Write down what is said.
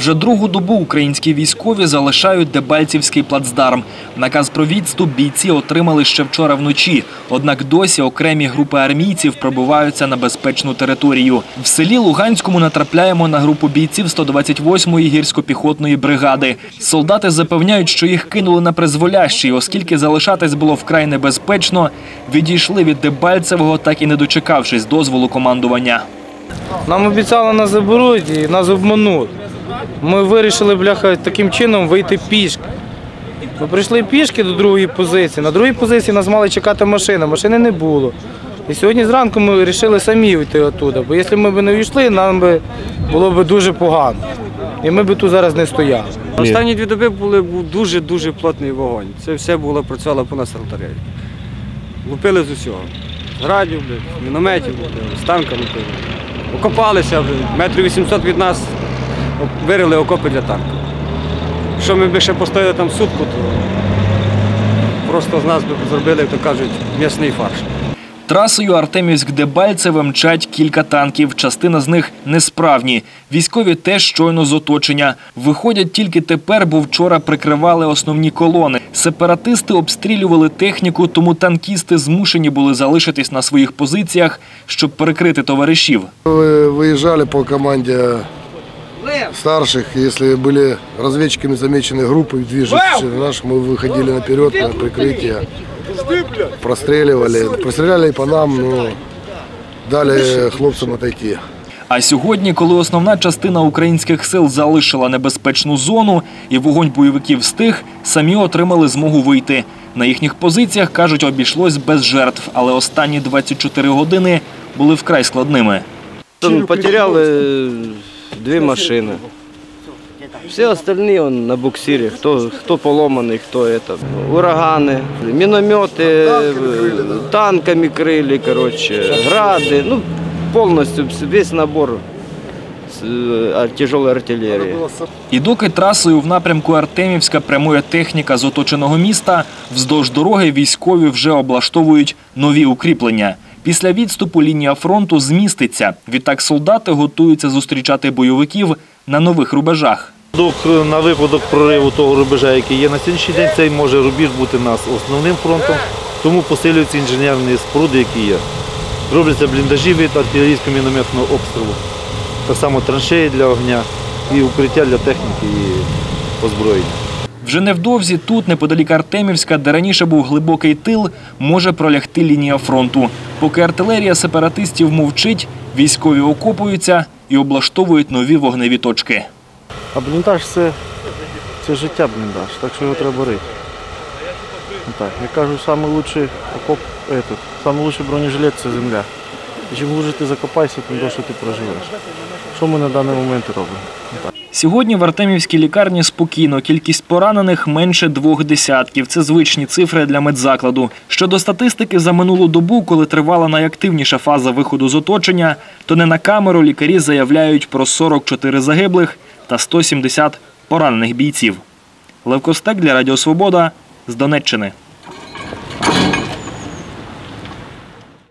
Вже другу добу українські військові залишають Дебальцівський плацдарм. Наказ про відступ бійці отримали ще вчора вночі. Однак досі окремі групи армійців пробиваються на безпечну територію. В селі Луганському натрапляємо на групу бійців 128-ї гірсько-піхотної бригади. Солдати запевняють, що їх кинули на призволящий, оскільки залишатись було вкрай небезпечно. Відійшли від Дебальцевого, так і не дочекавшись дозволу командування. Нам обіцяли нас заберуть і нас обмануть. Ми вирішили, бляха, таким чином вийти пішки. Ми прийшли пішки до другої позиції. На другій позиції нас мали чекати машина, машини не було. І сьогодні зранку ми вирішили самі йти оттуда, бо якщо ми б не війшли, нам би було б дуже погано. І ми б тут зараз не стояли. Останні дві доби були, був дуже-дуже плотний вогонь. Це все було працювало по нас артилерії. Лупили з усього. Градів, мінометів, з танка лупили. Окопалися, метрів 800 від нас вирили окопи для танка. Що ми б ще постояли там сутку, то просто з нас би зробили, як то кажуть, м'ясний фарш. Трасою Артемівськ-Дебальцеве мчать кілька танків. Частина з них несправні. Військові теж щойно з оточення. Виходять тільки тепер, бо вчора прикривали основні колони. Сепаратисти обстрілювали техніку, тому танкісти змушені були залишитись на своїх позиціях, щоб перекрити товаришів. Вы выезжали по команде старших, если были разведчиками замечены группы, движущиеся наших, мы выходили наперед на прикрытие, простреливали, простреляли и по нам, но дали хлопцам отойти. А сьогодні, коли основна частина українських сил залишила небезпечну зону і вогонь бойовиків стих, самі отримали змогу вийти. На їхніх позиціях кажуть, обійшлось без жертв, але останні 24 години були вкрай складними. Там потеряли дві машини. Всі остальні он, на буксирі, хто, хто поломаний, хто это. Урагани, міномети, танками крили, короче, гради, ну, повністю весь набор е, тяжелої артилерії. І доки трасою в напрямку Артемівська прямує техніка з оточеного міста, вздовж дороги військові вже облаштовують нові укріплення. Після відступу лінія фронту зміститься. Відтак солдати готуються зустрічати бойовиків на нових рубежах. На випадок прориву того рубежа, який є на сьогоднішній день, цей може рубіж бути нас основним фронтом, тому посилюються інженерні споруди, які є. Робляться бліндажі від артилерійського мінометного обстрілу, так само траншеї для огня і укриття для техніки і озброєння. Вже невдовзі тут, неподалік Артемівська, де раніше був глибокий тил, може пролягти лінія фронту. Поки артилерія сепаратистів мовчить, військові окопуються і облаштовують нові вогневі точки. А бліндаж це, це життя бліндаж, так що його треба рити. Ну Так, я кажу, найкращий окоп, найкращий бронежилет це земля. Чим глубже ти закопайся, тим довше ти проживеш. Що ми на даний момент робимо? Сьогодні в Артемівській лікарні спокійно. Кількість поранених менше двох десятків. Це звичні цифри для медзакладу. Щодо статистики за минулу добу, коли тривала найактивніша фаза виходу з оточення, то не на камеру лікарі заявляють про 44 загиблих та 170 поранених бійців. Лев Костек для Радіо Свобода з Донеччини.